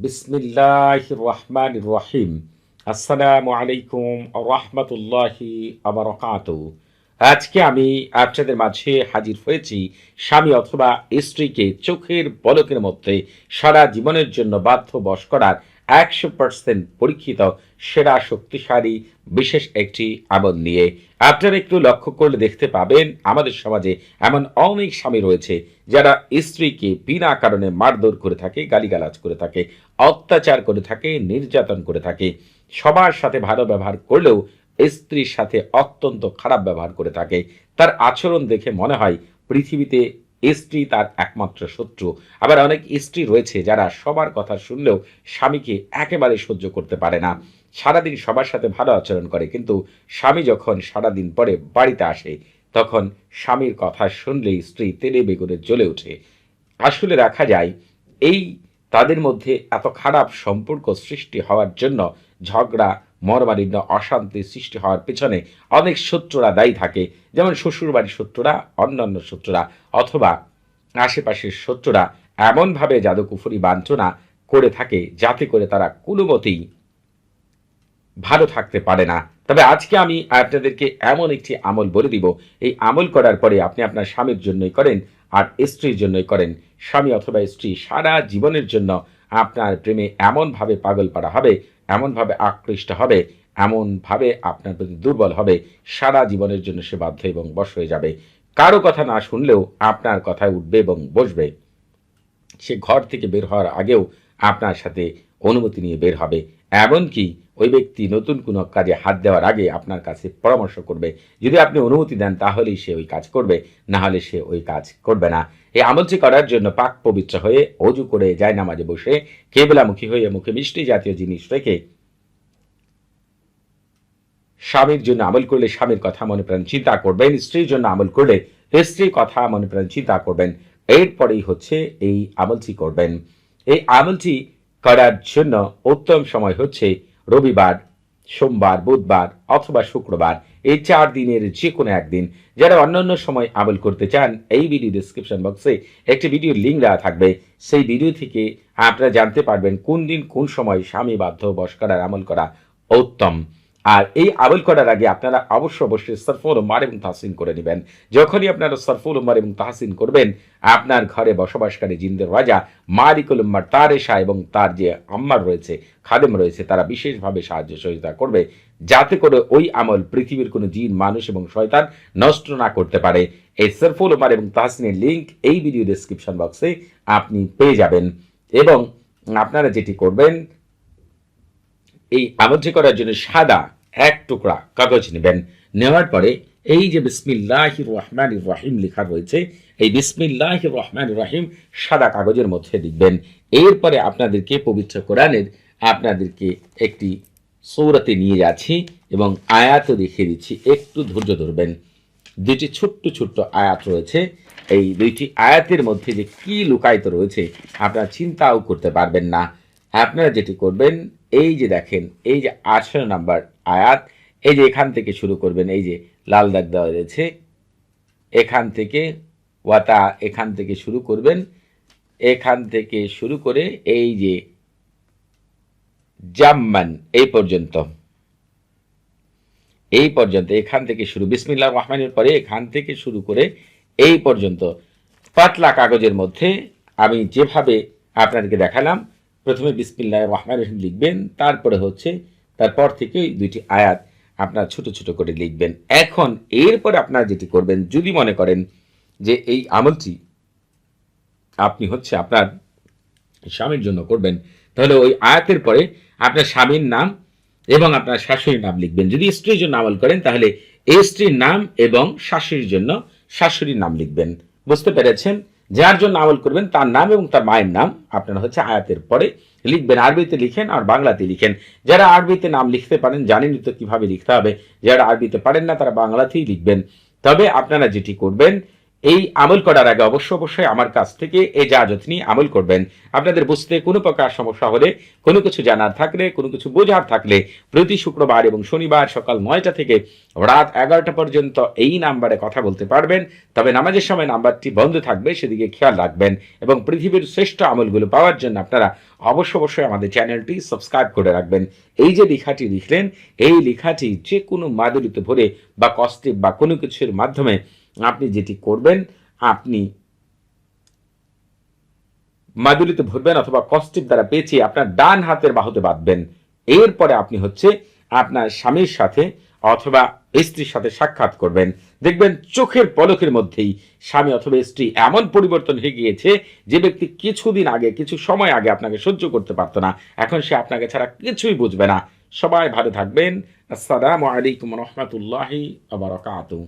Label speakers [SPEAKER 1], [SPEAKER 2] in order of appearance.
[SPEAKER 1] বিসমিল্লাহ রহমান রহিম আসসালামু আলাইকুম রহমতুল্লাহি আবরকাত আজকে আমি আপনাদের মাঝে হাজির হয়েছি স্বামী অথবা স্ত্রীকে চোখের বলকের মধ্যে সারা জীবনের জন্য বাধ্য বশ করার একশো পার্সেন্ট পরীক্ষিত, সেরা, শক্তিশালী, বিশেষ একটি আমল নিয়ে। আপনারা একটু লক্ষ্য করলে দেখতে পাবেন, আমাদের সমাজে এমন অনেক স্বামী রয়েছে যারা স্ত্রীকে বিনা কারণে মারধর করে থাকে, গালিগালাজ করে থাকে, অত্যাচার করে থাকে, নির্যাতন করে থাকে। সবার সাথে ভালো ব্যবহার করলেও স্ত্রীর সাথে অত্যন্ত খারাপ ব্যবহার করে থাকে। তার আচরণ দেখে মনে হয় পৃথিবীতে স্ত্রী তার একমাত্র শত্রু। আবার অনেক স্ত্রী রয়েছে যারা সবার কথা শুনলেও স্বামীকে একেবারে সহ্য করতে পারে না। সারাদিন সবার সাথে ভালো আচরণ করে, কিন্তু স্বামী যখন সারাদিন পরে বাড়িতে আসে, তখন স্বামীর কথা শুনলেই স্ত্রী তেলে বেগুনে জ্বলে ওঠে। আসলে রাখা যায়, এই তাদের মধ্যে এত খারাপ সম্পর্ক সৃষ্টি হওয়ার জন্য ঝগড়া মরমালিন্য অশান্তি সৃষ্টি হওয়ার পেছনে অনেক শত্রুরা দায়ী থাকে। যেমন শ্বশুরবাড়ির শত্রুরা, অন্যান্য শত্রুরা, অথবা আশেপাশের শত্রুরা এমনভাবে জাদুকুফুরি বাঞ্ছনা করে থাকে যাতে করে তারা কোনো মতেই ভালো থাকতে পারে না। তবে আজকে আমি আপনাদেরকে এমন একটি আমল বলে দিব। এই আমল করার পরে আপনি আপনার স্বামীর জন্যই করেন আর স্ত্রীর জন্যই করেন। স্বামী অথবা স্ত্রী সারা জীবনের জন্য আপনার প্রেমে এমনভাবে পাগল পাড়া হবে এমনভাবে আকৃষ্ট হবে, এমনভাবে আপনার প্রতি দুর্বল হবে, সারা জীবনের জন্য সে বাধ্য এবং বশ হয়ে যাবে। কারও কথা না শুনলেও আপনার কথায় উঠবে এবং বসবে। সে ঘর থেকে বের হওয়ার আগেও আপনার সাথে অনুমতি নিয়ে বের হবে। এমনকি ওই ব্যক্তি নতুন কোনো কাজে হাত দেওয়ার আগে আপনার কাছে পরামর্শ করবে। যদি আপনি অনুমতি দেন, তাহলেই সে ওই কাজ করবে। না হলে সে ওই কাজ করবে না। এই আমলটি করার জন্য পাক পবিত্র হয়ে অজু করে যায় নামাজে বসে, কেবলামুখী হয়ে মুখে মিষ্টি জাতীয় জিনিস রেখে স্বামীর জন্য আমল করলে স্বামীর কথা মনে প্রাণ চিন্তা করবেন, স্ত্রীর জন্য আমল করলে স্ত্রীর কথা মনে প্রাণ চিন্তা করবেন। এরপরেই হচ্ছে এই আমলটি করবেন। এই আমলটি করার জন্য উত্তম সময় হচ্ছে রবিবার, সোমবার, বুধবার অথবা শুক্রবার। এই চার দিনের যে কোনো একদিন। যারা অন্যান্য সময় আমল করতে চান, এই ভিডিও ডিসক্রিপশন বক্সে একটি ভিডিও লিঙ্ক দেওয়া থাকবে। সেই ভিডিও থেকে আপনারা জানতে পারবেন কোন দিন কোন সময় স্বামী বাধ্য বস করার আমল করা উত্তম। আর এই আবেল করার আগে আপনারা অবশ্য অবশ্যই সরফুল উম্মার এবং তাহসিন করে নেবেন। যখনই আপনারা সরফুল উম্মার এবং তাহসিন করবেন, আপনার ঘরে বসবাসকারী জিন্দের রাজা মালিকুল উম্মার তার এশা এবং তার যে আম্মার রয়েছে, খাদেম রয়েছে, তারা বিশেষভাবে সাহায্য সহযোগিতা করবে। যাতে করে ওই আমল পৃথিবীর কোনো জিন, মানুষ এবং শয়তান নষ্ট না করতে পারে। এই সরফুল উম্মার এবং তাহসিনের লিঙ্ক এই ভিডিও ডিসক্রিপশন বক্সে আপনি পেয়ে যাবেন। এবং আপনারা যেটি করবেন এই আমলটি করার জন্য সাদা এক টুকরা কাগজ নেবেন। নেওয়ার পরে এই যে বিসমিল্লাহ রহমান রহিম লেখা রয়েছে, এই বিসমিল্লাহ রহমান রহিম সাদা কাগজের মধ্যে লিখবেন। এরপরে আপনাদেরকে পবিত্র কোরআনের আপনাদেরকে একটি সৌরাতে নিয়ে যাচ্ছি এবং আয়াতও দেখিয়ে দিচ্ছি। একটু ধৈর্য ধরবেন। দুটি ছোট্ট ছোট্ট আয়াত রয়েছে। এই দুইটি আয়াতের মধ্যে যে কি লুকায়িত রয়েছে, আপনারা চিন্তাও করতে পারবেন না। আপনারা যেটি করবেন, এই যে দেখেন, এই যে আঠারো নাম্বার আয়াত, এই যে এখান থেকে শুরু করবেন, এই যে লাল দাগ দেওয়া রয়েছে, এখান থেকে ওয়াতা, এখান থেকে শুরু করবেন, এখান থেকে শুরু করে এই যে জাম্মান, এই পর্যন্ত। এই পর্যন্ত, এখান থেকে শুরু বিসমিল্লাহ রহমানের পরে এখান থেকে শুরু করে এই পর্যন্ত। পাতলা কাগজের মধ্যে আমি যেভাবে আপনাদেরকে দেখালাম প্রথমে বিসমিল্লাহ রহমান রহিম লিখবেন, তারপরে হচ্ছে তারপর থেকে দুইটি আয়াত আপনার ছোট ছোট করে লিখবেন। এখন এরপরে আপনারা যেটি করবেন, যদি মনে করেন যে এই আমলটি আপনি হচ্ছে আপনার স্বামীর জন্য করবেন, তাহলে ওই আয়াতের পরে আপনার স্বামীর নাম এবং আপনার শাশুড়ির নাম লিখবেন। যদি স্ত্রীর জন্য আমল করেন, তাহলে এই স্ত্রীর নাম এবং শাশুড়ির জন্য শাশুড়ির নাম লিখবেন। বুঝতে পেরেছেন? যার জন্য আমল করবেন তার নাম এবং তার মায়ের নাম। আপনারা হচ্ছে আয়াতের পরে লিখবেন, আরবিতে লিখেন আর বাংলাতে লিখেন। যারা আরবিতে নাম লিখতে পারেন, জানেনই তো কীভাবে লিখতে হবে। যারা আরবিতে পারেন না, তারা বাংলাতেই লিখবেন। তবে আপনারা যেটি করবেন এই আমল করার আগে অবশ্য অবশ্যই আমার কাছ থেকে এই জাহাজত নিয়ে আমল করবেন। আপনাদের বুঝতে কোনো প্রকার সমস্যা হলে, কোনো কিছু জানার থাকলে, কোনো কিছু বোঝার থাকলে প্রতি শুক্রবার এবং শনিবার সকাল নয়টা থেকে রাত এগারোটা পর্যন্ত এই নাম্বারে কথা বলতে পারবেন। তবে নামাজের সময় নাম্বারটি বন্ধ থাকবে, সেদিকে খেয়াল রাখবেন এবং পৃথিবীর শ্রেষ্ঠ আমলগুলো পাওয়ার জন্য আপনারা অবশ্য অবশ্যই আমাদের চ্যানেলটি সাবস্ক্রাইব করে রাখবেন। এই যে লেখাটি লিখলেন, এই লেখাটি যে কোনো মাদুরিতে ভরে বা কস্টিপ বা কোনো কিছুর মাধ্যমে আপনি যেটি করবেন, আপনি মাদুরিতে ভরবেন অথবা কস্টিপ দ্বারা পেঁচিয়ে আপনার ডান হাতের বাহুতে বাঁধবেন। এরপরে আপনি হচ্ছে আপনার স্বামীর সাথে অথবা স্ত্রীর সাথে সাক্ষাৎ করবেন। দেখবেন চোখের পলকের মধ্যেই স্বামী অথবা স্ত্রী এমন পরিবর্তন হয়ে গিয়েছে যে ব্যক্তি কিছুদিন আগে, কিছু সময় আগে আপনাকে সহ্য করতে পারতো না। এখন সে আপনাকে ছাড়া কিছুই বুঝবে না। সবাই ভালো থাকবেন। আসসালামু আলাইকুম রহমতুল্লাহি আবরকাতুহ